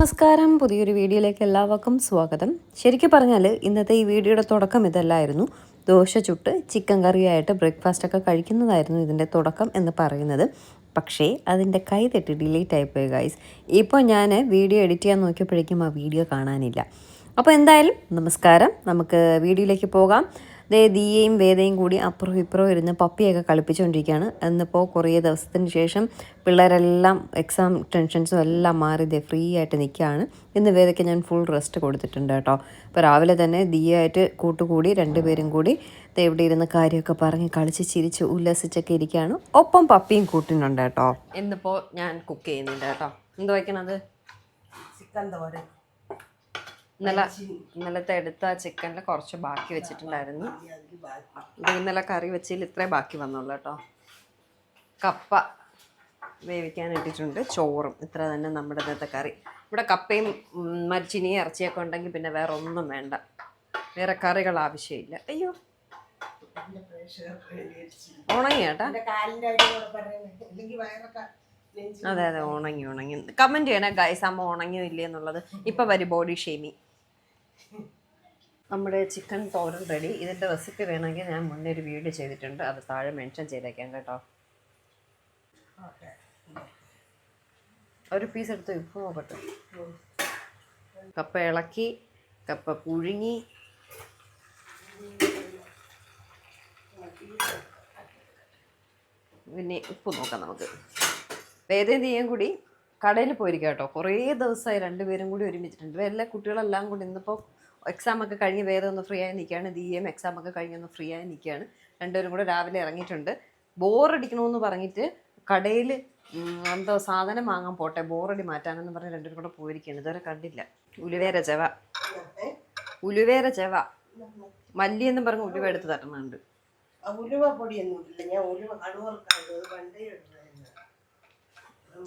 നമസ്കാരം. പുതിയൊരു വീഡിയോയിലേക്ക് എല്ലാവർക്കും സ്വാഗതം. ശരിക്കും പറഞ്ഞാൽ ഇന്നത്തെ ഈ വീഡിയോയുടെ തുടക്കം ഇതല്ലായിരുന്നു. ദോശ ചുട്ട് ചിക്കൻ കറിയായിട്ട് ബ്രേക്ക്ഫാസ്റ്റൊക്കെ കഴിക്കുന്നതായിരുന്നു ഇതിന്റെ തുടക്കം എന്ന് പറയുന്നത്. പക്ഷേ അതിന്റെ കൈ തെറ്റി ഡിലീറ്റ് ആയിപ്പോയി ഗൈസ്. ഇപ്പോൾ ഞാൻ വീഡിയോ എഡിറ്റ് ചെയ്യാൻ നോക്കിയപ്പോഴേക്കും ആ വീഡിയോ കാണാനില്ല. അപ്പോൾ എന്തായാലും നമസ്കാരം. നമുക്ക് വീഡിയോയിലേക്ക് പോകാം. ദേ ദീയയും വേദയും കൂടി അപ്പുറവും ഇപ്പുറവും ഇരുന്ന് പപ്പിയൊക്കെ കളിപ്പിച്ചുകൊണ്ടിരിക്കുകയാണ് എന്നിപ്പോൾ കുറേ ദിവസത്തിന് ശേഷം പിള്ളേരെല്ലാം എക്സാം ടെൻഷൻസും എല്ലാം മാറി ദേ ഫ്രീ ആയിട്ട് നിൽക്കുകയാണ്. ഇന്ന് വേദയ്ക്ക് ഞാൻ ഫുൾ റെസ്റ്റ് കൊടുത്തിട്ടുണ്ട് കേട്ടോ. അപ്പോൾ രാവിലെ തന്നെ ദീയായിട്ട് കൂട്ടുകൂടി രണ്ടുപേരും കൂടി ദേ ഇവിടെ ഇരുന്ന് കാര്യമൊക്കെ പറഞ്ഞ് കളിച്ച് ചിരിച്ച് ഉല്ലസിച്ചൊക്കെ ഇരിക്കുകയാണ്. ഒപ്പം പപ്പിയും കൂട്ടിനുണ്ട് കേട്ടോ. ഇന്നിപ്പോൾ ഞാൻ കുക്ക് ചെയ്യുന്നുണ്ട് കേട്ടോ. എന്ത് വയ്ക്കണത്? ചിക്കൻ തോരൻ. ഇന്നലെ ഇന്നലത്തെ എടുത്ത ചിക്കനിൽ കുറച്ച് ബാക്കി വെച്ചിട്ടുണ്ടായിരുന്നു. ഇത് ഇന്നലെ കറി വെച്ചതിൽ ഇത്രേ ബാക്കി വന്നുള്ളൂ കേട്ടോ. കപ്പ വേവിക്കാൻ ഇട്ടിട്ടുണ്ട് ചോറും. ഇത്ര തന്നെ നമ്മുടെ ഇന്നത്തെ കറി. ഇവിടെ കപ്പയും ഉം, മരിച്ചിനിയും ഇറച്ചിയൊക്കെ ഉണ്ടെങ്കിൽ പിന്നെ വേറെ ഒന്നും വേണ്ട. വേറെ കറികൾ ആവശ്യമില്ല. അയ്യോ. ഉണങ്ങി നെഞ്ച് അതെ അതെ. ഉണങ്ങി ഉണങ്ങി. കമന്റ് ചെയ്യണേ ഗൈസ് അമ്മ ഉണങ്ങിയോ ഇല്ലേ എന്നുള്ളത്. ഇപ്പം വരും ബോഡി ഷേമി നമ്മുടെ ചിക്കൻ തോരൻ റെഡി. ഇതിന്റെ റെസിപ്പി വേണമെങ്കിൽ ഞാൻ മുന്നേ ഒരു വീഡിയോ ചെയ്തിട്ടുണ്ട്. അത് താഴെ മെൻഷൻ ചെയ്തേക്കാം കേട്ടോ. ഒരു പീസ് എടുത്ത് ഉപ്പ് നോക്കട്ടെ കപ്പ ഇളക്കി കപ്പ പുഴുങ്ങി. പിന്നെ ഉപ്പ് നോക്കാം നമുക്ക്. ചെയ്യാൻ കൂടി? കടയിൽ പോയിരിക്കുക കേട്ടോ കുറേ ദിവസമായി രണ്ടുപേരും കൂടി ഒരുമിച്ചിട്ടുണ്ട്. എല്ലാ കുട്ടികളെല്ലാം കൂടി ഇന്നിപ്പോൾ എക്സാം ഒക്കെ കഴിഞ്ഞ് വേറെ ഒന്ന് ഫ്രീ ആയി നിൽക്കുകയാണ് ഡി എം എക്സാം ഒക്കെ കഴിഞ്ഞ് ഒന്ന് ഫ്രീ ആയി നിൽക്കുകയാണ് രണ്ടുപേരും കൂടെ രാവിലെ ഇറങ്ങിയിട്ടുണ്ട്. ബോറടിക്കണമെന്ന് പറഞ്ഞിട്ട് കടയിൽ എന്തോ സാധനം വാങ്ങാൻ പോട്ടെ. ബോറടി മാറ്റാനെന്ന് പറഞ്ഞ് രണ്ടുപേരും കൂടെ പോയിരിക്കുകയാണ്. ഇതുവരെ കണ്ടില്ല. ഉലുവേര ചെവ. ഉലുവേര ചെവ. മല്ലി എന്നും പറഞ്ഞ് ഉലുവ എടുത്ത് തട്ടുന്നുണ്ട്. ഉലുവ പൊടിയൊന്നും ഇല്ല. ഞാൻ ഉലുവ കടുവർക്കാണ് പണ്ടേ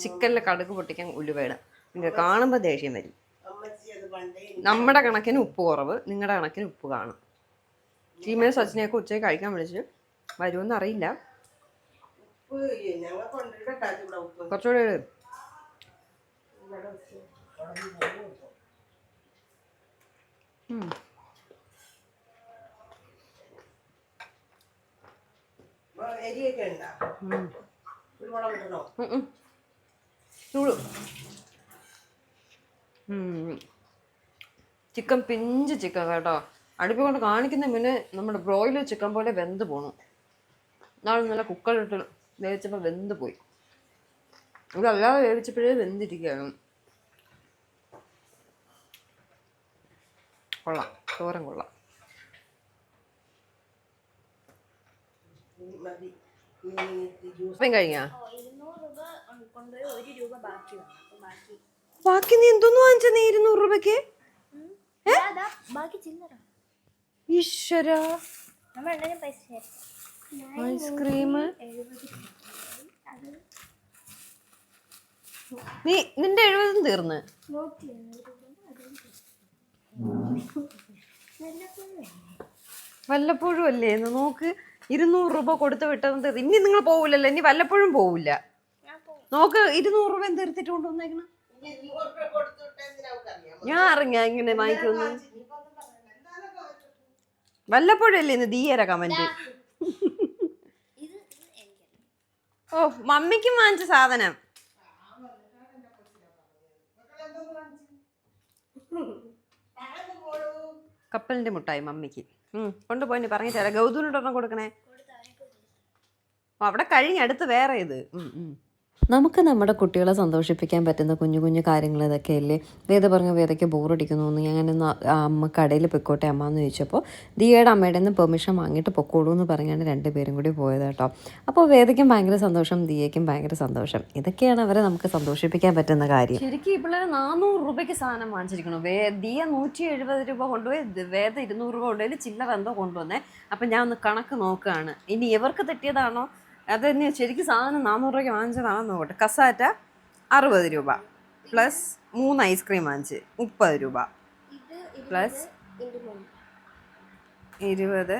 ചിക്കനിൽ കടുക് പൊട്ടിക്കാൻ ഉലുവയിടാം. നിങ്ങൾ കാണുമ്പോൾ ദേഷ്യം വരും. നമ്മുടെ കണക്കിന് ഉപ്പ് കുറവ് നിങ്ങളുടെ കണക്കിന് ഉപ്പ് കാണും. ചീമയും സച്ചിനെയൊക്കെ ഉച്ചയ്ക്ക് കഴിക്കാൻ വിളിച്ച് വരുമെന്ന് അറിയില്ല. കുറച്ചുകൂടെ എരിയൊക്കെ ഉണ്ടോ? ചൂട്. ചിക്കൻ പിഞ്ച് ചിക്കൻ കേട്ടോ. അടുപ്പ് കൊണ്ട് കാണിക്കുന്ന മുന്നേ നമ്മുടെ ബ്രോയിലർ ചിക്കൻ പോലെ വെന്ത് പോണു. നാളെ നല്ല കുക്കറിട്ട് വേവിച്ചപ്പോൾ വെന്ത് പോയി. ഇവിടെ അല്ലാതെ വേവിച്ചപ്പോഴേ വെന്തിരിക്കുകയാണ്. കൊള്ളാം. തോരൻ കൊള്ളാം. കഴിഞ്ഞാ? കൊണ്ടുപോയി ഒരു രൂപ ബാക്കി വന്നു അപ്പൊ ബാക്കി ബാക്കി നീ എന്തോന്ന് വാങ്ങിച്ച നീ ഇരുന്നൂറ് രൂപയ്ക്ക്? അതാ ബാക്കി ചില്ലറ. ഈശ്വര. നമ്മൾ പൈസ. ഐസ്ക്രീം. എഴുപത്. അത് നീ നിന്റെ എഴുപതും തീർന്ന്. വല്ലപ്പോഴും അല്ലേ? എന്ന് നോക്ക്. ഇരുന്നൂറ് രൂപ കൊടുത്ത് വിട്ടത് തീർ- ഇനി നിങ്ങൾ പോവില്ലല്ലോ. ഇനി വല്ലപ്പോഴും പോവില്ല. നോക്ക് ഇരുന്നൂറ് രൂപ എന്തെടുത്തിട്ട് കൊണ്ടുവന്നേക്കണം? ഞാൻ അറിഞ്ഞ ഇങ്ങനെ വാങ്ങിക്കുന്നു വല്ലപ്പോഴല്ലേ ഇന്ന് ദീയര കമന്റ് ഓ മമ്മിക്കും വാങ്ങിച്ച സാധനം. കപ്പലിന്റെ മുട്ടായി മമ്മിക്ക്. ഉം കൊണ്ടുപോയി പറഞ്ഞു തരാം. ഗൗതമിനോടൊരെണ്ണം കൊടുക്കണേ. ഓ, അവിടെ കഴിഞ്ഞ് അടുത്ത് വേറെ ഇത്. ഉം, ഉം. നമുക്ക് നമ്മുടെ കുട്ടികളെ സന്തോഷിപ്പിക്കാൻ പറ്റുന്ന കുഞ്ഞു കുഞ്ഞു കാര്യങ്ങൾ ഇതൊക്കെയല്ലേ? വേദ പറഞ്ഞ വേദയ്ക്ക് ബോറടിക്കുന്നു എന്ന് ഞാൻ അമ്മ കടയിൽ പൊയ്ക്കോട്ടെ അമ്മ എന്ന് ചോദിച്ചപ്പോൾ ദിയയുടെ അമ്മയുടെ നിന്ന് പെർമിഷൻ വാങ്ങിയിട്ട് പൊക്കോളൂ എന്ന് പറഞ്ഞാണ് രണ്ടുപേരും കൂടി പോയത് കേട്ടോ. അപ്പോൾ വേദയ്ക്കും ഭയങ്കര സന്തോഷം ദിയയ്ക്കും ഭയങ്കര സന്തോഷം. ഇതൊക്കെയാണ് അവരെ നമുക്ക് സന്തോഷിപ്പിക്കാൻ പറ്റുന്ന കാര്യം. ശരിക്കും പിള്ളേർ നാനൂറ് രൂപയ്ക്ക് സാധനം വാങ്ങിച്ചിരിക്കണം ദിയ നൂറ്റി എഴുപത് രൂപ കൊണ്ടുപോയി വേദ ഇരുന്നൂറ് രൂപ കൊണ്ടുപോയി ചില്ലറ എന്തോ കൊണ്ടുവന്നേ. അപ്പം ഞാൻ ഒന്ന് കണക്ക് നോക്കുകയാണ്. ഇനി ഇവർക്ക് തെറ്റിയതാണോ? അത് തന്നെ ശരിക്കും സാധനം നാനൂറ് രൂപയ്ക്ക് വാങ്ങിച്ചതാണെന്ന് നോക്കട്ടെ. കസാറ്റ അറുപത് രൂപ. പ്ലസ് മൂന്ന് ഐസ്ക്രീം വാങ്ങിച്ച് മുപ്പത് രൂപ. പ്ലസ് ഇരുപത്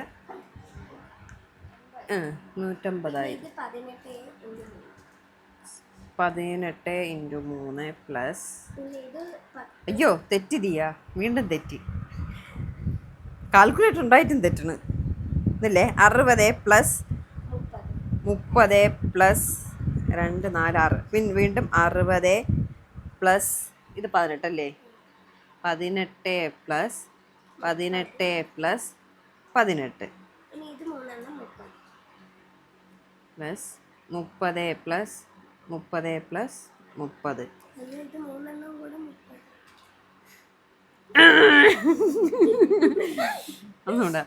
നൂറ്റമ്പതായി പതിനെട്ട് ഇന്റു മൂന്ന് പ്ലസ് അയ്യോ തെറ്റിതിയാ. വീണ്ടും തെറ്റി. കാൽക്കുലേറ്റർ ഉണ്ടായിട്ടും തെറ്റണ്. ഇതല്ലേ? അറുപത് പ്ലസ് മുപ്പത് പ്ലസ് രണ്ട് നാല് ആറ്. പിൻ വീണ്ടും അറുപത് പ്ലസ് ഇത് പതിനെട്ടല്ലേ? പതിനെട്ട് പ്ലസ് പതിനെട്ട് പ്ലസ് പതിനെട്ട്. പ്ലസ് മുപ്പത് പ്ലസ് മുപ്പത് പ്ലസ് മുപ്പത്. ഒന്നുകൂടെ.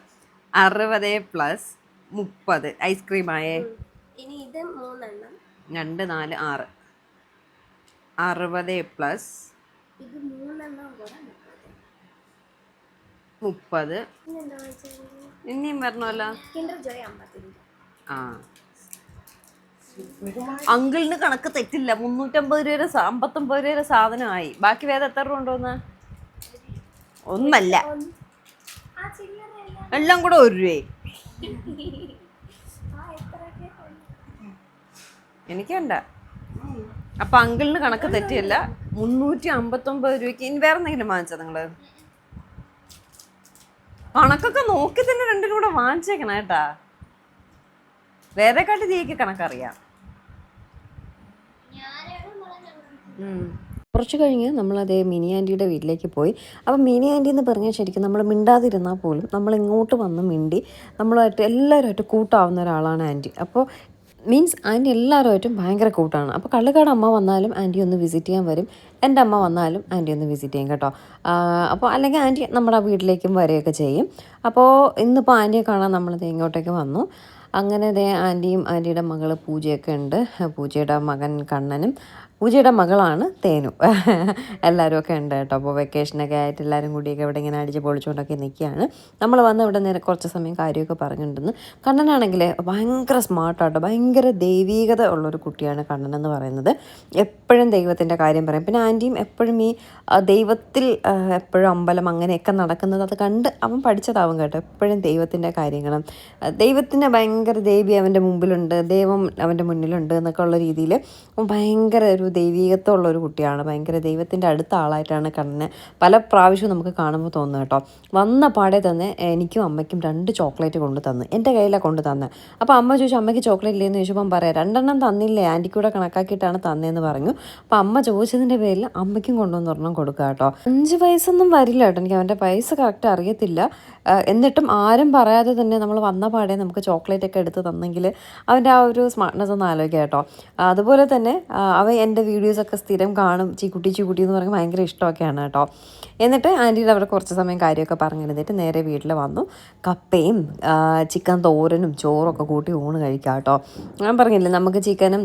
അറുപത് പ്ലസ് മുപ്പത്. ഐസ്ക്രീം ആയേ ഇനി ഇത് മൂന്നെണ്ണം. രണ്ട് നാല് ആറ്. അറുപത് പ്ലസ് ഇത് മൂന്നെണ്ണം കൂടെ മുപ്പത്. മുപ്പത്. ഇനി ഇനിയും അമ്പത്തിന്റെ ആ. അങ്കിളിന് കണക്ക് തെറ്റില്ല. മുന്നൂറ്റമ്പത് രൂപയുടെ അമ്പത്തൊമ്പത് രൂപയുടെ സാധനമായി. ബാക്കി വേറെ എത്ര രൂപ കൊണ്ടുവന്ന ഒന്നല്ല. എല്ലാം കൂടെ ഒരു രൂപയെ ആ എത്രയൊക്കെ എനിക്ക് വേണ്ട അപ്പൊ അങ്കിളിന് കണക്ക് തെറ്റിയല്ല. മുന്നൂറ്റി അമ്പത്തൊമ്പത് രൂപയ്ക്ക് ഇനി വേറെ എന്തെങ്കിലും വാങ്ങിച്ചോ നിങ്ങൾ? കണക്കൊക്കെ നോക്കി തന്നെ രണ്ടിനും കൂടെ വാങ്ങിച്ചേക്കണം കേട്ടാ. വേറെ കാട്ടി തീക്ക് കണക്കറിയാം കുറച്ച് കഴിഞ്ഞ് നമ്മളതേ മിനി ആന്റിയുടെ വീട്ടിലേക്ക് പോയി. അപ്പം മിനി ആന്റി എന്ന് പറഞ്ഞാൽ ശരിക്കും നമ്മൾ മിണ്ടാതിരുന്നാൽ പോലും നമ്മൾ ഇങ്ങോട്ട് വന്ന് മിണ്ടി നമ്മളായിട്ട് എല്ലാവരുമായിട്ട് കൂട്ടാവുന്ന ഒരാളാണ് ആന്റി. അപ്പോൾ മീൻസ് ആന്റി എല്ലാവരുമായിട്ടും ഭയങ്കര കൂട്ടാണ്. അപ്പോൾ കള്ളുകാട് അമ്മ വന്നാലും ആന്റി ഒന്ന് വിസിറ്റ് ചെയ്യാൻ വരും. എന്റെ അമ്മ വന്നാലും ആന്റി ഒന്ന് വിസിറ്റ് ചെയ്യും കേട്ടോ. അപ്പോൾ അല്ലെങ്കിൽ ആന്റി നമ്മുടെ വീട്ടിലേക്കും വരികയൊക്കെ ചെയ്യും. അപ്പോൾ ഇന്നിപ്പോൾ ആന്റിയെ കാണാൻ നമ്മളിത് ഇങ്ങോട്ടേക്ക് വന്നു. അങ്ങനെ ദേ ആന്റിയും ആന്റിയുടെ മകൾ പൂജയൊക്കെ ഉണ്ട്. പൂജയുടെ മകൻ കണ്ണനും. പൂജയുടെ മകളാണ് തേനു. എല്ലാവരും ഒക്കെ ഉണ്ട് കേട്ടോ. അപ്പോൾ വെക്കേഷനൊക്കെ ആയിട്ട് എല്ലാവരും കൂടിയൊക്കെ ഇവിടെ ഇങ്ങനെ അടിച്ച് പൊളിച്ചുകൊണ്ടൊക്കെ നിൽക്കുകയാണ്. നമ്മൾ വന്ന് ഇവിടെ നേരെ കുറച്ച് സമയം കാര്യമൊക്കെ പറഞ്ഞിട്ടുണ്ടെന്ന്. കണ്ണനാണെങ്കിൽ ഭയങ്കര സ്മാർട്ടാട്ടോ ഭയങ്കര ദൈവീകത ഉള്ളൊരു കുട്ടിയാണ് കണ്ണൻ എന്ന് പറയുന്നത്. എപ്പോഴും ദൈവത്തിന്റെ കാര്യം പറയും. പിന്നെ ആന്റിയും എപ്പോഴും ഈ ദൈവത്തിൽ എപ്പോഴും അമ്പലം അങ്ങനെയൊക്കെ നടക്കുന്നത് അത് കണ്ട് അവൻ പഠിച്ചതാവും കേട്ടോ. എപ്പോഴും ദൈവത്തിന്റെ കാര്യങ്ങളും ദൈവത്തിന്റെ ഭയങ്കര ദേവി അവന്റെ മുമ്പിലുണ്ട്. ദൈവം അവന്റെ മുന്നിലുണ്ട് എന്നൊക്കെ ഉള്ള രീതിയിൽ ഭയങ്കര ഒരു ദൈവീകത്വമുള്ള ഒരു കുട്ടിയാണ്. ഭയങ്കര ദൈവത്തിന്റെ അടുത്ത ആളായിട്ടാണ് കണ്ണനെ പല പ്രാവശ്യവും നമുക്ക് കാണുമ്പോൾ തോന്നുന്നത് കേട്ടോ. വന്ന പാടെ തന്നെ എനിക്കും അമ്മയ്ക്കും രണ്ട് ചോക്ലേറ്റ് കൊണ്ട് തന്നു. എന്റെ കയ്യിലാണ് കൊണ്ട് തന്നെ. അപ്പോൾ അമ്മ ചോദിച്ചു അമ്മയ്ക്ക് ചോക്ലേറ്റ് ഇല്ലേന്ന്? ചോദിച്ചപ്പം പറയാം രണ്ടെണ്ണം തന്നില്ലേ ആന്റിക്കൂടെ കണക്കാക്കിയിട്ടാണ് തന്നേന്ന് പറഞ്ഞു. അപ്പോൾ അമ്മ ചോദിച്ചതിന്റെ പേരിൽ അമ്മയ്ക്കും കൊണ്ടുവന്ന് ഒരെണ്ണം കൊടുക്കുക കേട്ടോ. അഞ്ച് വയസ്സൊന്നും വരില്ല കേട്ടോ. എനിക്ക് അവന്റെ പൈസ കറക്റ്റ് അറിയത്തില്ല. എന്നിട്ടും ആരും പറയാതെ തന്നെ നമ്മൾ വന്ന പാടെ നമുക്ക് ചോക്ലേറ്റ് ഒക്കെ എടുത്ത് തന്നെങ്കിൽ അവന്റെ ആ ഒരു സ്മാർട്ട്നെസ് ഒന്ന് ആലോചിക്കാം കേട്ടോ. അതുപോലെ തന്നെ അവൻ എന്റെ വീഡിയോസൊക്കെ സ്ഥിരം കാണും. ചീക്കുട്ടി ചീക്കുട്ടി എന്ന് പറയുമ്പോൾ ഭയങ്കര ഇഷ്ടമൊക്കെയാണ് കേട്ടോ. എന്നിട്ട് ആന്റിയുടെ അവിടെ കുറച്ച് സമയം കാര്യമൊക്കെ പറഞ്ഞിരുന്നിട്ട് നേരെ വീട്ടിൽ വന്നു. കപ്പയും ചിക്കൻ തോരനും ചോറും ഒക്കെ കൂട്ടി ഊണ് കഴിക്കാം കേട്ടോ. ഞാൻ പറഞ്ഞില്ലേ നമുക്ക് ചിക്കനും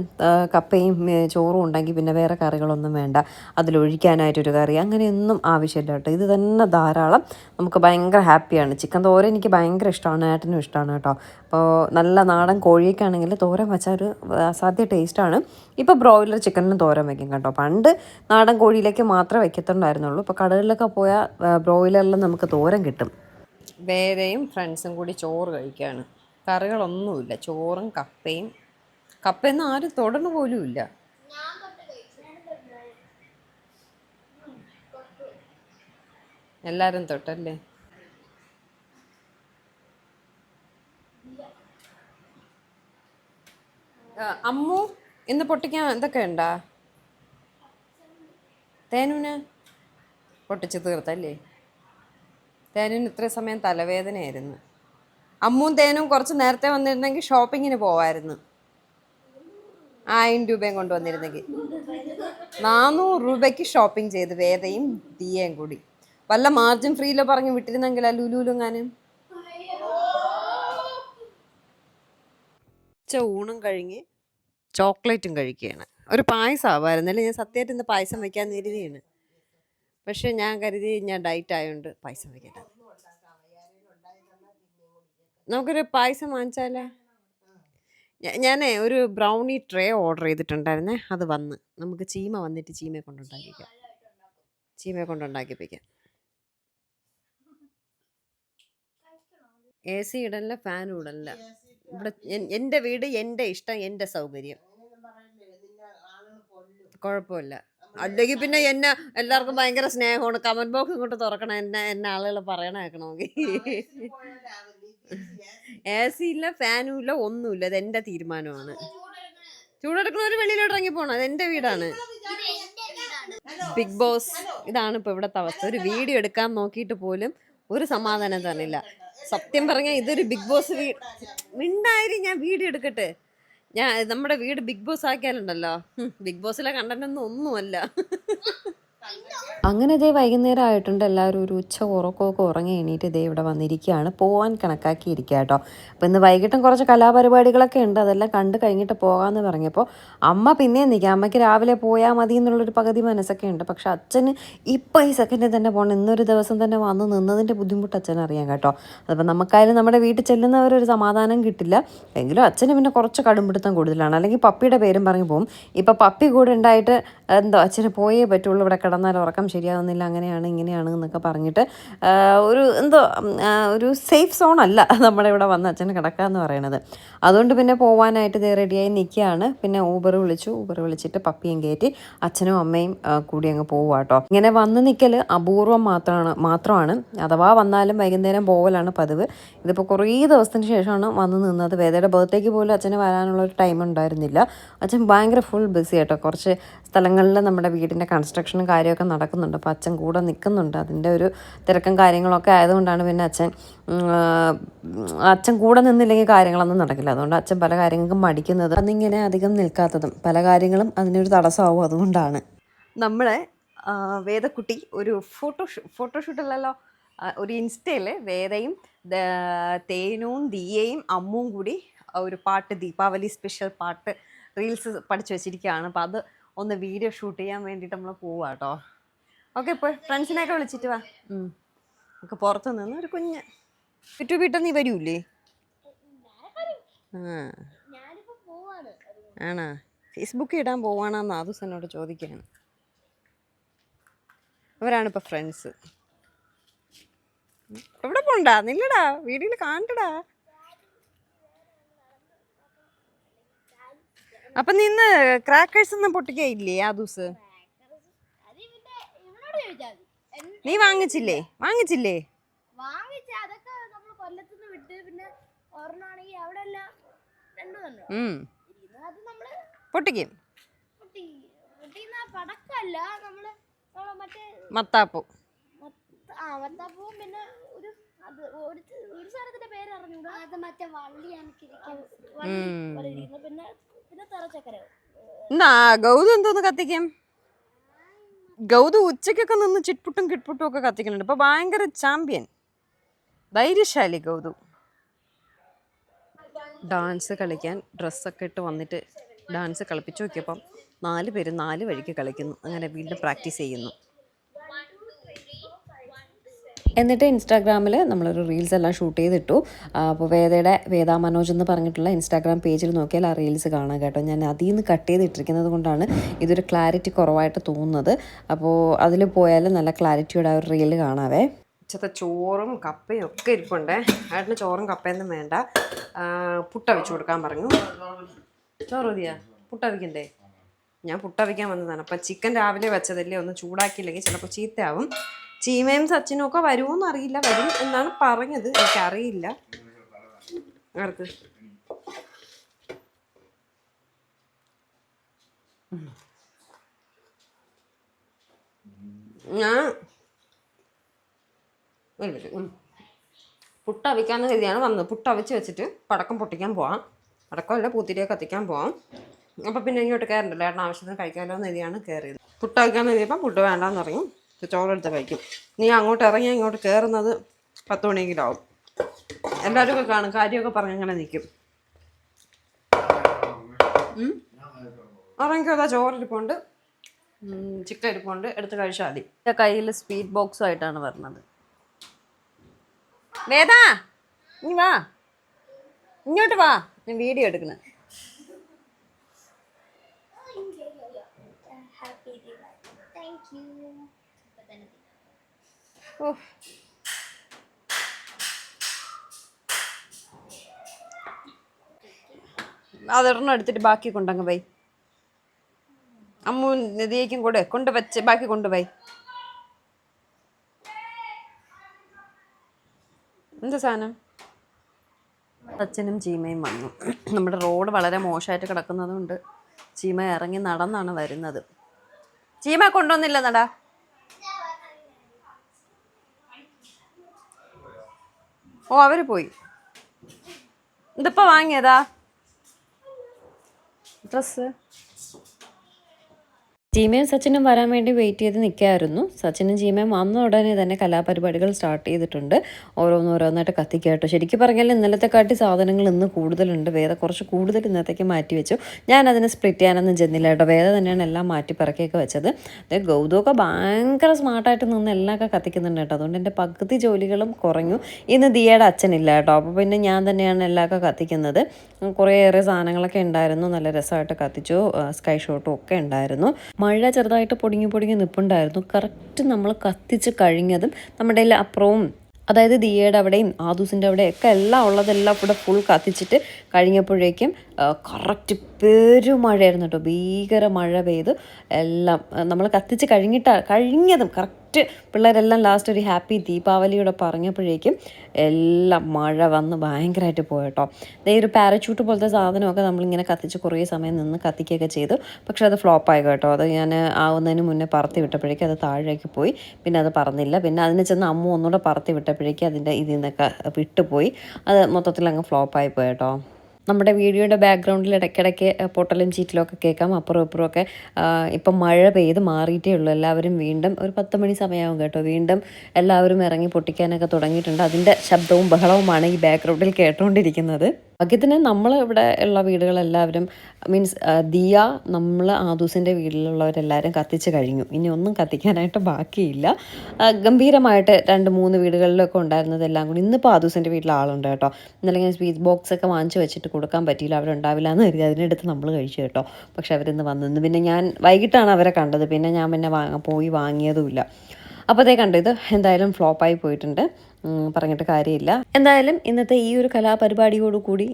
കപ്പയും ചോറും ഉണ്ടെങ്കിൽ പിന്നെ വേറെ കറികളൊന്നും വേണ്ട. അതിലൊഴിക്കാനായിട്ടൊരു കറി. അങ്ങനെയൊന്നും ആവശ്യമില്ല കേട്ടോ. ഇത് തന്നെ ധാരാളം. നമുക്ക് ഭയങ്കര ഹാപ്പിയാണ്. ചിക്കൻ തോരൻ എനിക്ക് ഭയങ്കര ഇഷ്ടമാണ്. ഏട്ടനും ഇഷ്ടമാണ് കേട്ടോ. അപ്പോൾ നല്ല നാടൻ കോഴിയൊക്കെ ആണെങ്കിൽ തോരൻ വെച്ചാൽ ഒരു അസാധ്യ ടേസ്റ്റാണ് ഇപ്പോൾ ബ്രോയിലർ ചിക്കനിലും തോരൻ വെക്കും കേട്ടോ. പണ്ട് നാടൻ കോഴിയിലേക്ക് മാത്രമേ വെക്കത്തുണ്ടായിരുന്നുള്ളൂ. ഇപ്പോൾ കടകളിലൊക്കെ പോയാൽ ബ്രോയിലറിൽ നമുക്ക് തോരൻ കിട്ടും. വേറെയും ഫ്രണ്ട്സും കൂടി ചോറ് കഴിക്കുകയാണ് കറികളൊന്നുമില്ല. ചോറും കപ്പയും. കപ്പയൊന്നും ആരും തൊടണ പോലും ഇല്ല. എല്ലാരും തൊട്ടല്ലേ? അമ്മു ഇന്ന് പൊട്ടിക്കാൻ എന്തൊക്കെ ഉണ്ടാ? തേനുവിന് പൊട്ടിച്ച് തീർത്തല്ലേ? തേനുവിന് ഇത്ര സമയം തലവേദനയായിരുന്നു. അമ്മും തേനും കുറച്ച് നേരത്തെ വന്നിരുന്നെങ്കിൽ ഷോപ്പിങ്ങിന് പോവായിരുന്നു. ആയിരം രൂപയും കൊണ്ടുവന്നിരുന്നെങ്കിൽ നാനൂറ് രൂപയ്ക്ക് ഷോപ്പിംഗ് ചെയ്ത് വേദയും ദിയയും കൂടി. വല്ല മാർജിൻ ഫ്രീയിലോ പറഞ്ഞ് വിട്ടിരുന്നെങ്കിൽ ആ ലുലുലുങ്ങാനും? ഉച്ച ഊണും കഴിഞ്ഞ് ചോക്ലേറ്റും കഴിക്കുകയാണ്. ഒരു പായസം ആവായിരുന്നല്ലേ ഞാൻ സത്യമായിട്ട് ഇന്ന് പായസം വയ്ക്കാൻ കരുതിയാണ് പക്ഷെ ഞാൻ കരുതി ഞാൻ ഡയറ്റ് ആയതുകൊണ്ട് പായസം വയ്ക്കട്ടെ നമുക്കൊരു പായസം വാങ്ങിച്ചാലോ? ഞാൻ ഒരു ബ്രൗണി ട്രേ ഓർഡർ ചെയ്തിട്ടുണ്ടായിരുന്നേ. അത് വന്ന്. നമുക്ക് ചീമ വന്നിട്ട് ചീമയെ കൊണ്ടുണ്ടാക്കിക്കാം. ചീമയെ കൊണ്ടുണ്ടാക്കിപ്പിക്കാം. എ സി ഇടല്ല ഫാൻ ഇടല്ല ഇവിടെ എന്റെ വീട് എന്റെ ഇഷ്ടം എന്റെ സൗകര്യം. കുഴപ്പമില്ല. അല്ലെങ്കിൽ പിന്നെ എന്നെ എല്ലാവർക്കും ഭയങ്കര സ്നേഹമാണ്. കമന്റ് ബോക്സ് ഇങ്ങോട്ട് തുറക്കണം. എന്നെ എന്നെ ആളുകൾ പറയണേക്കണമെങ്കിൽ എ സി ഇല്ല ഫാനും ഇല്ല ഒന്നുമില്ല. ഇത് എന്റെ തീരുമാനമാണ്. ചൂടെടുക്കുന്നവർ വെളിയിലോട്ട് ഇറങ്ങി പോണം. അത് എന്റെ വീടാണ്. ബിഗ് ബോസ് ഇതാണ് ഇപ്പൊ ഇവിടുത്തെ അവസ്ഥ. ഒരു വീഡിയോ എടുക്കാൻ നോക്കിയിട്ട് പോലും ഒരു സമാധാനം തന്നില്ല. സത്യം പറഞ്ഞാൽ ഇതൊരു ബിഗ് ബോസ് വീട് മിണ്ടായിരി ഞാൻ വീഡിയോ എടുക്കട്ടെ. ഞാൻ നമ്മുടെ വീട് ബിഗ് ബോസ് ആക്കിയാലുണ്ടല്ലോ. ബിഗ് ബോസിലെ കണ്ടന്റ് ഒന്നും ഒന്നുമല്ല. അങ്ങനെ ഇതേ വൈകുന്നേരം ആയിട്ടുണ്ട് എല്ലാവരും ഒരു ഉച്ച ഉറക്കമൊക്കെ ഉറങ്ങി എണീറ്റ് ഇതേ ഇവിടെ വന്നിരിക്കുകയാണ്. പോകാൻ കണക്കാക്കിയിരിക്കുക കേട്ടോ. അപ്പോൾ ഇന്ന് വൈകിട്ടും കുറച്ച് കലാപരിപാടികളൊക്കെ ഉണ്ട്. അതെല്ലാം കണ്ട് കഴിഞ്ഞിട്ട് പോകാമെന്ന് പറഞ്ഞപ്പോൾ അമ്മ പിന്നെയും നിൽക്കുക. അമ്മയ്ക്ക് രാവിലെ പോയാൽ മതി എന്നുള്ളൊരു പകുതി മനസ്സൊക്കെ ഉണ്ട്. പക്ഷെ അച്ഛന് ഇപ്പം ഈ സെക്കൻഡിൽ തന്നെ പോകണം. ഇന്നൊരു ദിവസം തന്നെ വന്ന് നിന്നതിന്റെ ബുദ്ധിമുട്ട് അച്ഛൻ അറിയാം കേട്ടോ. അതിപ്പോൾ നമുക്കായാലും നമ്മുടെ വീട്ടിൽ ചെല്ലുന്നവരൊരു സമാധാനം കിട്ടില്ല. എങ്കിലും അച്ഛന് പിന്നെ കുറച്ച് കടുംപിടുത്തം കൂടുതലാണ്. അല്ലെങ്കിൽ പപ്പിയുടെ പേരും പറഞ്ഞു പോകും. ഇപ്പം പപ്പി കൂടെ ഉണ്ടായിട്ട് എന്തോ അച്ഛന് പോയേ പറ്റുള്ളൂ ഇവിടെ കിടന്നാൽ ഉറക്കം ശരിയാവുന്നില്ല അങ്ങനെയാണ് ഇങ്ങനെയാണ് എന്നൊക്കെ പറഞ്ഞിട്ട് ഒരു എന്തോ ഒരു സേഫ് സോൺ അല്ല നമ്മുടെ ഇവിടെ വന്ന് അച്ഛന് കിടക്കുക എന്ന് പറയുന്നത് അതുകൊണ്ട് പിന്നെ പോവാനായിട്ട് ഇത് റെഡിയായി നിൽക്കുകയാണ് പിന്നെ ഊബർ വിളിച്ചു. ഊബർ വിളിച്ചിട്ട് പപ്പിയും കയറ്റി അച്ഛനും അമ്മയും കൂടി അങ്ങ് പോവുക കേട്ടോ ഇങ്ങനെ വന്ന് നിൽക്കൽ അപൂർവം മാത്രമാണ് മാത്രമാണ്. അഥവാ വന്നാലും വൈകുന്നേരം പോവലാണ് പതിവ്. ഇതിപ്പോൾ കുറേ ദിവസത്തിന് ശേഷമാണ് വന്ന് നിന്നത്. വേദയുടെ ബർത്ത്ഡേക്ക് പോലും അച്ഛന് വരാനുള്ള ഒരു ടൈം ഉണ്ടായിരുന്നില്ല. അച്ഛൻ ഭയങ്കര ഫുൾ ബിസി കേട്ടോ കുറച്ച് സ്ഥലങ്ങളിൽ നമ്മുടെ വീടിന്റെ കൺസ്ട്രക്ഷനും കാര്യമൊക്കെ നടക്കുന്നുണ്ട്. അപ്പോൾ അച്ഛൻ കൂടെ നിൽക്കുന്നുണ്ട് അതിന്റെ ഒരു തിരക്കും കാര്യങ്ങളൊക്കെ ആയതുകൊണ്ടാണ് പിന്നെ അച്ഛൻ അച്ഛൻ കൂടെ നിന്നില്ലെങ്കിൽ കാര്യങ്ങളൊന്നും നടക്കില്ല. അതുകൊണ്ട് അച്ഛൻ പല കാര്യങ്ങൾക്കും മടിക്കുന്നത് അന്നിങ്ങനെ അധികം നിൽക്കാത്തതും പല കാര്യങ്ങളും അതിനൊരു തടസ്സമാവും അതുകൊണ്ടാണ്. നമ്മളെ വേദക്കുട്ടി ഒരു ഫോട്ടോ ഫോട്ടോഷൂട്ടല്ലല്ലോ ഒരു ഇൻസ്റ്റയിൽ വേദയും ദ- തേനും ദിയയും അമ്മും കൂടി ഒരു പാട്ട് ദീപാവലി സ്പെഷ്യൽ പാട്ട് റീൽസ് പഠിച്ചു വെച്ചിരിക്കുകയാണ്. അപ്പോൾ അത് ഒന്ന് വീഡിയോ ഷൂട്ട് ചെയ്യാൻ വേണ്ടിയിട്ട് നമ്മൾ പോവാ കേട്ടോ ഓക്കെ ഇപ്പോൾ ഫ്രണ്ട്സിനെയൊക്കെ വിളിച്ചിട്ട് വാ. നമുക്ക് പുറത്ത് നിന്ന് ഒരു കുഞ്ഞ്. ചുറ്റു വീട്ടിൽ നീ വരൂലേ ആ. ഞാനിപ്പോ പോവാണ് ആണോ. ഫേസ്ബുക്കിൽ ഇടാൻ പോവാണെന്ന് ആദൂസ് എന്നോട് ചോദിക്കുകയാണ് അവരാണ് ഇപ്പോൾ ഫ്രണ്ട്സ് എവിടെ പോണ്ടാ? നില്ലടാ. വീഡിയോയിൽ കാണണ്ടടാ. അപ്പൊ നിന്ന് ക്രാക്കേഴ്സ് ഒന്നും പൊട്ടിക്കയില്ലേ ആ ചോദിച്ചാൽ നീ വാങ്ങിച്ചില്ലേ? വാങ്ങിച്ചില്ലേ? പൊട്ടിക്കും. മത്താപ്പൂ. മത്താപ്പൂവും പിന്നെ ഒരു അത് ഒരു ഒരു സാധനത്തിന്റെ പേര് അറിഞ്ഞൂടാ അത് മറ്റേ വള്ളി എനിക്ക് പിന്നെ പിന്നെ തറച്ചക്കര. എന്നാ ഗൗതു എന്തോന്ന് കത്തിക്കും? ഗൗതു ഉച്ചയ്ക്കൊക്കെ നിന്ന് ചിട്പുട്ടും കിട്പുട്ടും ഒക്കെ കത്തിക്കുന്നുണ്ട്. ഇപ്പൊ ഭയങ്കര ചാമ്പ്യൻ. ധൈര്യശാലി ഗൗതു. ഡാൻസ് കളിക്കാൻ ഡ്രസ്സൊക്കെ ഇട്ട് വന്നിട്ട് ഡാൻസ് കളിപ്പിച്ചു നോക്കിയപ്പം നാല് പേര് നാല് വഴിക്ക് കളിക്കുന്നു. അങ്ങനെ വീണ്ടും പ്രാക്ടീസ് ചെയ്യുന്നു. എന്നിട്ട് ഇൻസ്റ്റാഗ്രാമിൽ നമ്മളൊരു റീൽസ് എല്ലാം ഷൂട്ട് ചെയ്തിട്ടു. അപ്പോൾ വേദയുടെ വേദ മനോജ് എന്ന് പറഞ്ഞിട്ടുള്ള ഇൻസ്റ്റാഗ്രാം പേജിൽ നോക്കിയാൽ ആ റീൽസ് കാണാം കേട്ടോ. ഞാൻ അതിൽ നിന്ന് കട്ട് ചെയ്തിട്ടിരിക്കുന്നത് കൊണ്ടാണ് ഇതൊരു ക്ലാരിറ്റി കുറവായിട്ട് തോന്നുന്നത്. അപ്പോൾ അതിൽ പോയാൽ നല്ല ക്ലാരിറ്റിയുടെ ആ ഒരു റീൽ കാണാവേ. ഉച്ചത്തെ ചോറും കപ്പയും ഒക്കെ ഇരിപ്പുണ്ട്. ഏട്ടന് ചോറും കപ്പയൊന്നും വേണ്ട. പുട്ട വെച്ച് കൊടുക്കാൻ പറഞ്ഞു. ചോറ് മതിയാ? പുട്ട വയ്ക്കണ്ടേ ഞാൻ പുട്ട വയ്ക്കാൻ വന്നതാണ്. അപ്പം ചിക്കൻ രാവിലെ വെച്ചതല്ലേ? ഒന്ന് ചൂടാക്കിയില്ലെങ്കിൽ ചിലപ്പോൾ ചീത്തയാവും. ചീമയും സച്ചിനും ഒക്കെ വരുമോന്ന് അറിയില്ല. വരും എന്നാണ് പറഞ്ഞത്. എനിക്കറിയില്ല. ആർക്ക്. ഞാൻ. പുട്ട് അവിക്കാന്ന് കരുതിയാണ് വന്നത്. പുട്ട് അവിച്ച് വെച്ചിട്ട് പടക്കം പൊട്ടിക്കാൻ പോവാം. പടക്കമല്ല പൂത്തിരിയെ കത്തിക്കാൻ പോവാം. അപ്പം പിന്നെ ഇങ്ങോട്ട് കയറണ്ടല്ലോ ഏട്ടൻ ആവശ്യത്തിന് കഴിക്കാമല്ലോ എന്ന് കരുതിയാണ് കയറിയത് പുട്ട് അവിക്കാന്ന് കരുതിയപ്പോൾ പുട്ട് വേണ്ടാന്ന് പറയും. ചോറെടുത്ത് കഴിക്കും. നീ അങ്ങോട്ട് ഇറങ്ങി ഇങ്ങോട്ട് കയറുന്നത് പത്ത് മണിയെങ്കിലും ആവും എല്ലാവരും ഒക്കെ കാണും. കാര്യമൊക്കെ പറഞ്ഞ് അങ്ങനെ നിൽക്കും. ഉറങ്ങിക്കോ ചോറിരിപ്പുണ്ട് ചിക്കൻ ഇരിപ്പുണ്ട് എടുത്ത് കഴിച്ചാൽ മതി. എന്റെ കയ്യിൽ സ്പീഡ് ബോക്സും ആയിട്ടാണ് വരുന്നത്. വേദാ നീ വാ. ഇങ്ങോട്ട് വാ. ഞാൻ വീഡിയോ എടുക്കുന്നത് Thank you. അതൊരെണ്ണം എടുത്തിട്ട് ബാക്കി കൊണ്ടങ്ങ് പോയി. അമ്മു നിധിയേക്കും കൂടെ കൊണ്ട് വെച്ച് ബാക്കി കൊണ്ടുപോയി എന്ത് സാധനം? അച്ഛനും ചീമയും വന്നു. നമ്മുടെ റോഡ് വളരെ മോശമായിട്ട് കിടക്കുന്നതുകൊണ്ട് ചീമ ഇറങ്ങി നടന്നാണ് വരുന്നത്. ചീമ കൊണ്ടുവന്നില്ല നടാ ഓ അവർ പോയി. ഇതിപ്പോ വാങ്ങിയതാ? ഡ്രസ്സ്. ചീമയും സച്ചിനും വരാൻ വേണ്ടി വെയിറ്റ് ചെയ്ത് നിൽക്കായിരുന്നു സച്ചിനും ജീമയും വന്ന ഉടനെ തന്നെ കലാപരിപാടികൾ സ്റ്റാർട്ട് ചെയ്തിട്ടുണ്ട്. ഓരോന്നോരോന്നായിട്ട് കത്തിക്കാട്ടോ കേട്ടോ ശരിക്കും പറഞ്ഞാൽ ഇന്നലത്തെ കാട്ടി സാധനങ്ങൾ ഇന്ന് കൂടുതലുണ്ട്. വേദ കുറച്ച് കൂടുതൽ ഇന്നത്തേക്ക് മാറ്റി വെച്ചു. ഞാൻ അതിനെ സ്പ്ലിറ്റ് ചെയ്യാനൊന്നും ചെന്നില്ല കേട്ടോ വേദ തന്നെയാണ് എല്ലാം മാറ്റി പിറക്കിയൊക്കെ വെച്ചത്. ഗൗതമൊക്കെ ഭയങ്കര സ്മാർട്ടായിട്ട് നിന്ന് എല്ലാമൊക്കെ കത്തിക്കുന്നുണ്ട് കേട്ടോ അതുകൊണ്ട് എന്റെ പകുതി ജോലികളും കുറഞ്ഞു. ഇന്ന് ദിയയുടെ അച്ഛനില്ല കേട്ടോ അപ്പോൾ പിന്നെ ഞാൻ തന്നെയാണ് എല്ലാമൊക്കെ കത്തിക്കുന്നത്. കുറേയേറെ സാധനങ്ങളൊക്കെ ഉണ്ടായിരുന്നു. നല്ല രസമായിട്ട് കത്തിച്ചു. സ്കൈ ഷോട്ടും ഒക്കെ ഉണ്ടായിരുന്നു. മഴ ചെറുതായിട്ട് പൊടിങ്ങി പൊടിങ്ങി നിൽപ്പുണ്ടായിരുന്നു കറക്റ്റ് നമ്മൾ കത്തിച്ച് കഴിഞ്ഞതും നമ്മുടെ അപ്പുറവും അതായത് ദിയയുടെ അവിടെയും ആദൂസിന്റെ അവിടെയൊക്കെ എല്ലാം ഉള്ളതെല്ലാം കൂടെ ഫുൾ കത്തിച്ചിട്ട് കഴിഞ്ഞപ്പോഴേക്കും കറക്റ്റ് പെരുമഴയായിരുന്നു കേട്ടോ. ഭീകര മഴ പെയ്ത് എല്ലാം നമ്മൾ കത്തിച്ച് കഴിഞ്ഞിട്ട് കഴിഞ്ഞതും കറക്റ്റ് പിള്ളേരെല്ലാം ലാസ്റ്റ് ഒരു ഹാപ്പി ദീപാവലിയോടെ പറഞ്ഞപ്പോഴേക്കും എല്ലാം മഴ വന്ന് ഭയങ്കരമായിട്ട് പോയിട്ടോ. ഈ ഒരു പാരച്യൂട്ട് പോലത്തെ സാധനമൊക്കെ നമ്മളിങ്ങനെ കത്തിച്ച് കുറേ സമയം നിന്ന് കത്തിക്കുകയൊക്കെ ചെയ്തു. പക്ഷേ അത് ഫ്ലോപ്പായി കേട്ടോ. അത് ഞാൻ ആവുന്നതിന് മുന്നേ പറത്തി വിട്ടപ്പോഴേക്കും അത് താഴേക്ക് പോയി. പിന്നെ അത് പറന്നില്ല. പിന്നെ അതിന് ചെന്ന് അമ്മ ഒന്നുകൂടെ പറത്തി വിട്ടപ്പോഴേക്കും അതിന്റെ ഇതിൽ നിന്നൊക്കെ വിട്ടുപോയി. അത് മൊത്തത്തിൽ അങ്ങ് ഫ്ലോപ്പായി പോയി കേട്ടോ നമ്മുടെ വീഡിയോയുടെ ബാക്ക്ഗ്രൗണ്ടിൽ ഇടയ്ക്കിടയ്ക്ക് പൊട്ടലും ചീറ്റലും ഒക്കെ കേൾക്കാം. അപ്പുറം ഇപ്പുറം ഒക്കെ ഇപ്പം മഴ പെയ്ത് മാറിയിട്ടേ ഉള്ളൂ. എല്ലാവരും വീണ്ടും ഒരു പത്ത് മണി സമയമാകും കേട്ടോ. വീണ്ടും എല്ലാവരും ഇറങ്ങി പൊട്ടിക്കാനൊക്കെ തുടങ്ങിയിട്ടുണ്ട്. അതിന്റെ ശബ്ദവും ബഹളവുമാണ് ഈ ബാക്ക്ഗ്രൗണ്ടിൽ കേട്ടുകൊണ്ടിരിക്കുന്നത് ഭാഗ്യത്തിന് നമ്മൾ ഇവിടെ ഉള്ള വീടുകളെല്ലാവരും മീൻസ് ദിയ നമ്മൾ ആദൂസിന്റെ വീട്ടിലുള്ളവരെല്ലാവരും കത്തിച്ച് കഴിഞ്ഞു. ഇനി ഒന്നും കത്തിക്കാനായിട്ട് ബാക്കിയില്ല. ഗംഭീരമായിട്ട് രണ്ട് മൂന്ന് വീടുകളിലൊക്കെ ഉണ്ടായിരുന്നതെല്ലാം കൂടി ഇന്നിപ്പോൾ ആദൂസിന്റെ വീട്ടിൽ ആളുണ്ട് കേട്ടോ. ഇന്നലെ ഞാൻ സ്വീറ്റ് ബോക്സ് ഒക്കെ വാങ്ങിച്ച് വെച്ചിട്ട് കൊടുക്കാൻ പറ്റിയില്ല. അവരുണ്ടാവില്ല എന്ന് കരുതി. അതിനെടുത്ത് നമ്മൾ കഴിച്ചു കേട്ടോ. പക്ഷെ അവരിന്ന് വന്നിരുന്നു പിന്നെ ഞാൻ വൈകിട്ടാണ് അവരെ കണ്ടത്. പിന്നെ ഞാൻ പിന്നെ വാങ്ങ പോയി വാങ്ങിയതുമില്ല അപ്പോൾ അതേ കണ്ടു. ഇത് എന്തായാലും ഫ്ലോപ്പായി പോയിട്ടുണ്ട്. പറഞ്ഞിട്ട് കാര്യമില്ല. എന്തായാലും ഇന്നത്തെ ഈ ഒരു കലാപരിപാടിയോടുകൂടി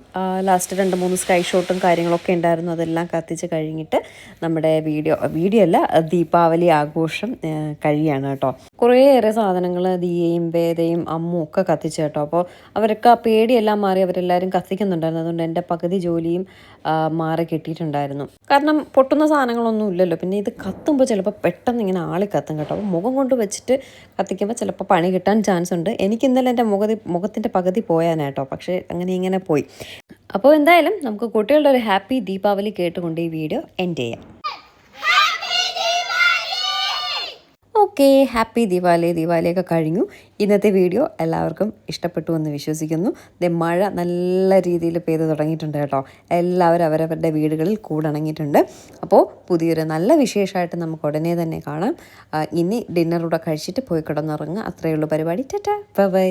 ലാസ്റ്റ് രണ്ട് മൂന്ന് സ്കൈ ഷോട്ടും കാര്യങ്ങളൊക്കെ ഉണ്ടായിരുന്നു. അതെല്ലാം കത്തിച്ച് കഴിഞ്ഞിട്ട് നമ്മുടെ വീഡിയോ വീഡിയോ അല്ല ദീപാവലി ആഘോഷം കഴിയാണ് കേട്ടോ. കുറേയേറെ സാധനങ്ങൾ ദീയയും വേദയും അമ്മും ഒക്കെ കത്തിച്ച് കേട്ടോ. അപ്പോൾ അവരൊക്കെ ആ പേടിയെല്ലാം മാറി അവരെല്ലാവരും കത്തിക്കുന്നുണ്ടായിരുന്നു. അതുകൊണ്ട് എന്റെ പകുതി ജോലിയും മാറി കിട്ടിയിട്ടുണ്ടായിരുന്നു. കാരണം പൊട്ടുന്ന സാധനങ്ങളൊന്നും ഇല്ലല്ലോ. പിന്നെ ഇത് കത്തുമ്പോൾ ചിലപ്പോൾ പെട്ടെന്ന് ഇങ്ങനെ ആളി കത്തും കേട്ടോ. അപ്പോൾ മുഖം കൊണ്ട് വെച്ചിട്ട് കത്തിക്കുമ്പോൾ ചിലപ്പോൾ പണി കിട്ടാൻ ചാൻസ് ഉണ്ട്. എനിക്ക് ഇന്നലെ എന്റെ മുഖതി മുഖത്തിന്റെ പകുതി പോയാനാട്ടോ പക്ഷേ അങ്ങനെ ഇങ്ങനെ പോയി. അപ്പോൾ എന്തായാലും നമുക്ക് കുട്ടികളുടെ ഒരു ഹാപ്പി ദീപാവലി കേട്ടുകൊണ്ട് ഈ വീഡിയോ എൻഡ് ചെയ്യാം. Okay happy Diwali. ദിവാലിയൊക്കെ കഴിഞ്ഞു. ഇന്നത്തെ വീഡിയോ എല്ലാവർക്കും ഇഷ്ടപ്പെട്ടു എന്ന് വിശ്വസിക്കുന്നു. മഴ നല്ല രീതിയിൽ പെയ്ത് തുടങ്ങിയിട്ടുണ്ട് കേട്ടോ. എല്ലാവരും അവരവരുടെ വീടുകളിൽ കൂടണങ്ങിയിട്ടുണ്ട്. അപ്പോൾ പുതിയൊരു നല്ല വിശേഷമായിട്ട് നമുക്ക് ഉടനെ തന്നെ കാണാം. ഇനി ഡിന്നറൂടെ കഴിച്ചിട്ട് പോയി കിടന്നുറങ്ങുക. അത്രയേ ഉള്ളൂ പരിപാടി. ടാറ്റാ. ബൈ.